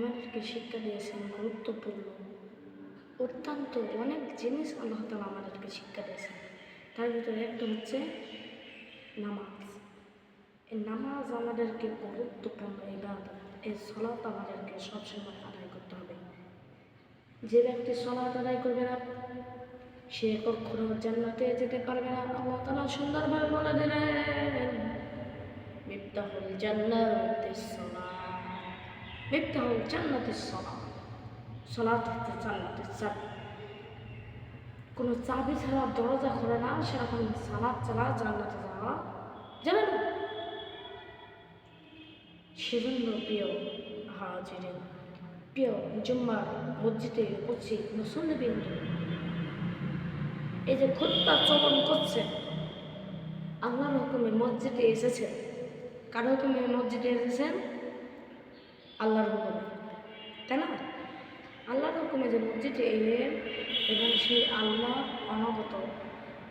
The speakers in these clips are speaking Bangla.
আমাদেরকে শিক্ষা দিয়েছেন, গুরুত্বপূর্ণ। অত্যন্ত অনেক জিনিস আল্লাহ তালা আমাদেরকে শিক্ষা দিয়েছেন। তার ভিতরে একটা হচ্ছে নামাজ। এই নামাজ আমাদেরকে গুরুত্বপূর্ণ ইবাদত। এই সলাত আমাদেরকে সবসময় আদায় করতে হবে। যে ব্যক্তি সলাত আদায় করবে না, সে কখনো জান্নাতে যেতে পারবে না। আল্লাহ তালা সুন্দরভাবে বলে দিলেন মিফতাহুল জান্নাতিস সালাত মিফতাহুল জান্নাতিস সালাত সালাত হচ্ছে জান্নাতের চাবি কোনো চাবি ছাড়া দরজা খোলে না সেরকম সালাদ ছাড়া জান্নাতে যাওয়া যাবে না সেজন্য প্রিয় হাজিরেন প্রিয় জুম্মার মসজিদে উপস্থিত মুসল্লিবৃন্দ এই যে খুদ্া চলন করছে আল্লাহর হুকুমে মসজিদে এসেছেন কার হুকুমে মসজিদে এসেছেন আল্লাহর হুকুমে। তাই না? আল্লাহর হুকুমে যে মসজিদে এলেন এবং সেই আল্লাহ অনগত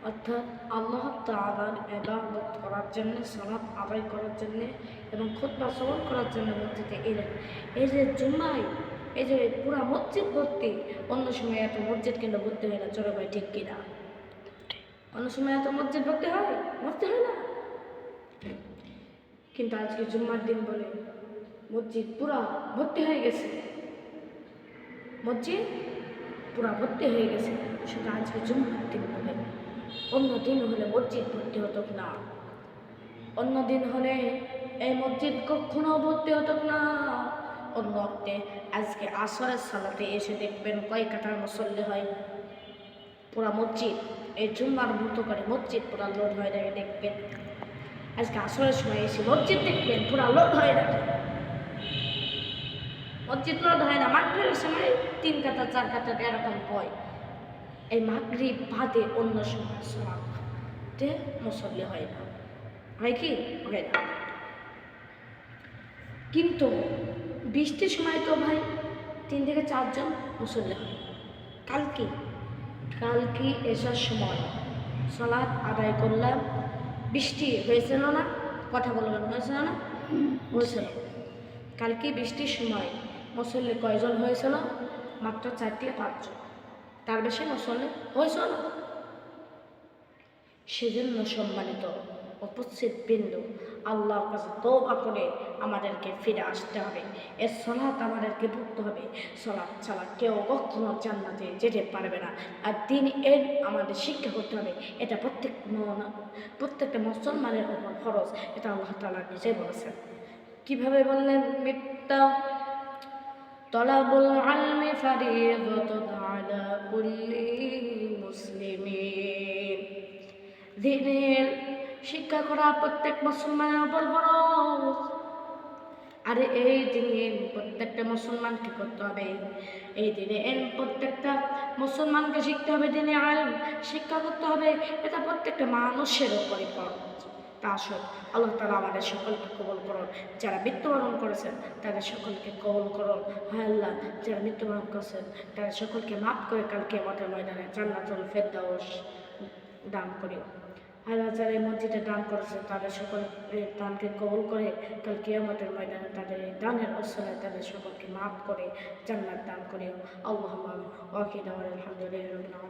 অর্থাৎ আল্লাহ তালার এবাদত করার জন্য সলাপ আদায় করার জন্যে এবং খুদ্া শ্রবণ করার জন্য মসজিদে এলেন। এই যে জুম্মাই এই যে পুরা মসজিদ ভর্তি, অন্য সময় এত মসজিদ কিন্তু ভর্তি হয় না? চলো ভাই, ঠিক কিনা? অন্য সময় এত মসজিদ ভর্তি হয়? ভর্তি হয় না? কিন্তু আজকে জুম্মার দিন বলে মসজিদ পুরা ভর্তি হয়ে গেছে। মসজিদ পুরা ভর্তি হয়ে গেছে। সেটা আজকে জুম্মার দিন বলে অন্য দিন হলে মসজিদ ভর্তি হতো না। অন্য দিন হলে এই মসজিদ কখনো ভর্তি হতো না। অন্য অর্থে আজকে আসরের সালাতে এসে দেখবেন কয় কাটার মুসল্লি হয়। পুরা মসজিদ, এই জুম্মার মতো করে মসজিদ পুরা লোড হয়ে যায় দেখবেন। আজকে আসরের সময় এসে মসজিদ দেখবেন, পুরা লোড হয়ে যায়। মসজিদ লোড হয় না মাগরিবের সময় তিন কাতা, চার কাতা এরকম হয় এই মাগরিব বাদে অন্য সময় সলাতে মুসল্লি হয় না। হয় কি? হয় না। কিন্তু বৃষ্টির সময় তো ভাই তিন থেকে চারজন মুসল্লি হয়। কালকে কালকে এসার সময় সলাৎ আদায় করলাম। বৃষ্টি হয়েছিল না? কথা বলবেন, হয়েছিল না? হয়েছিল। কালকে বৃষ্টির সময় মুসল্লি কয়জন হয়েছিল? মাত্র চার থেকে পাঁচজন। তার বেশি মুসল্লি হয়েছিল না। সেজন্য সম্মানিত উপস্থিত বিন্দু, আল্লাহর কাছে তৌবা করে আমাদেরকে ফিরে আসতে হবে। এর সলাৎ আমাদেরকে পড়তে হবে। সলাৎ ছাড়া কেউ কখনো জান্নাতে যেতে পারবে না। আর দিন এর আমাদের শিক্ষা করতে হবে। এটা প্রত্যেক প্রত্যেকটা মুসলমানের উপর খরচ এটা আল্লাহ তালা নিজে বলেছেন। কীভাবে বললেন মিথ্যা? طلب العلم فريضة على كل مسلم দিনের শিক্ষা করা প্রত্যেক মুসলমানের উপর ফরজ আরে এই দিনে প্রত্যেকটা মুসলমানকে করতে হবে এই দিনে এর প্রত্যেকটা মুসলমানকে শিখতে হবে দিনে আইন শিক্ষা করতে হবে এটা প্রত্যেকটা মানুষের উপরে ফরজ তা আসল আল্লাহ তালা আমাদের সকলকে কবল করুন। যারা মৃত্যুবরণ করেছেন, তাদের সকলকে কবল করুন। হ্যাঁ আল্লাহ, যারা মৃত্যুবরণ করেছেন, তাদের সকলকে মাফ করে কালকে আমাদের ময়দানে জান্নাতুল ফেরদাউস দান করিও আল্লাহ, যারা এই মসজিদে দান করেছে তাদের সকল দানকে কবল করে কাল কিয়ামতের ময়দানে তাদের দানের অসলায় তাদের সকলকে মাফ করে জান্নাত দান করিও আল্লাহ ওয়াকিদ আলহামদুলিল্লাহ